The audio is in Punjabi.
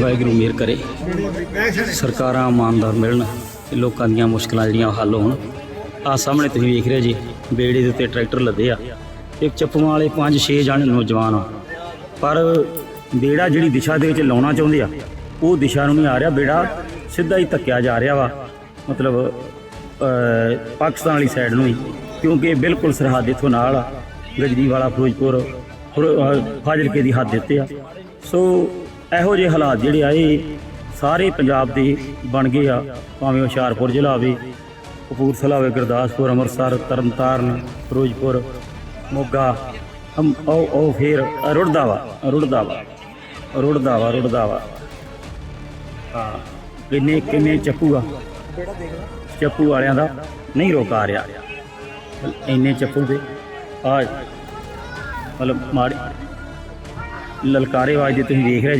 ਵਾਹਿਗੁਰੂ ਮਿਹਰ ਕਰੇ। ਸਰਕਾਰਾਂ, ਇਮਾਨਦਾਰ ਮਿਲਣ ਤੇ ਲੋਕਾਂ ਦੀਆਂ ਮੁਸ਼ਕਲਾਂ ਜਿਹੜੀਆਂ ਹੱਲ ਹੋਣ। ਆ ਸਾਹਮਣੇ ਤੁਸੀਂ ਵੇਖ ਰਹੇ ਜੀ, ਬੇੜੇ ਦੇ ਉੱਤੇ ਟਰੈਕਟਰ ਲੱਦੇ ਆ। ਇੱਕ ਚੱਪੂਆਂ ਵਾਲੇ 5-6 ਜਾਣੇ ਨੌਜਵਾਨ ਆ। ਪਰ ਬੇੜਾ ਜਿਹੜੀ ਦਿਸ਼ਾ ਦੇ ਵਿੱਚ ਲਾਉਣਾ ਚਾਹੁੰਦੇ ਆ, ਉਹ ਦਿਸ਼ਾ ਨੂੰ ਨਹੀਂ ਆ ਰਿਹਾ। ਬੇੜਾ ਸਿੱਧਾ ਹੀ ਧੱਕਿਆ ਜਾ ਰਿਹਾ ਵਾ। ਮਤਲਬ ਪਾਕਿਸਤਾਨ ਵਾਲੀ ਸਾਈਡ ਨੂੰ ਹੀ। ਕਿਉਂਕਿ ਬਿਲਕੁਲ ਸਰਹੱਦ ਇੱਥੋਂ ਨਾਲ ਆ। ਗਜਰੀ ਵਾਲਾ ਫਿਰੋਜ਼ਪੁਰ, ਫਿਰ- ਫਾਜ਼ਿਲਕੇ ਦੀ ਹੱਦ ਦਿੱਤੇ ਆ। ਸੋ ਇਹੋ ਜਿਹੇ ਹਾਲਾਤ ਜਿਹੜੇ ਆਏ ਸਾਰੇ ਪੰਜਾਬ ਦੇ ਬਣ ਗਏ ਆ, ਭਾਵੇਂ ਹੁਸ਼ਿਆਰਪੁਰ ਜ਼ਿਲ੍ਹਾ ਹੋਵੇ, ਕਪੂਰਥਲਾ ਹੋਵੇ, ਗੁਰਦਾਸਪੁਰ, ਅੰਮ੍ਰਿਤਸਰ, ਤਰਨਤਾਰਨ, ਫਿਰੋਜ਼ਪੁਰ, ਮੋਗਾ, ਹਮ, ਉਹ ਉਹ ਫੇਰ ਰੁੜਦਾ ਵਾ ਰੁੜਦਾ ਵਾ ਰੁੜਦਾ ਵਾ ਰੁੜਦਾ ਵਾ ਹਾਂ, ਕਿੰਨੇ ਕਿੰਨੇ ਚੱਪੂ ਆ? ਚੱਪੂ ਵਾਲਿਆਂ ਦਾ ਨਹੀਂ ਰੋਕ ਆ ਰਿਹਾ। ਇੰਨੇ ਚੱਪੂ ਦੇ ਆ ਮਤਲਬ ਮਾੜੀ, ਲਲਕਾਰੇ ਵਾਜ ਦੇ ਤੁਸੀਂ ਵੇਖ ਰਹੇ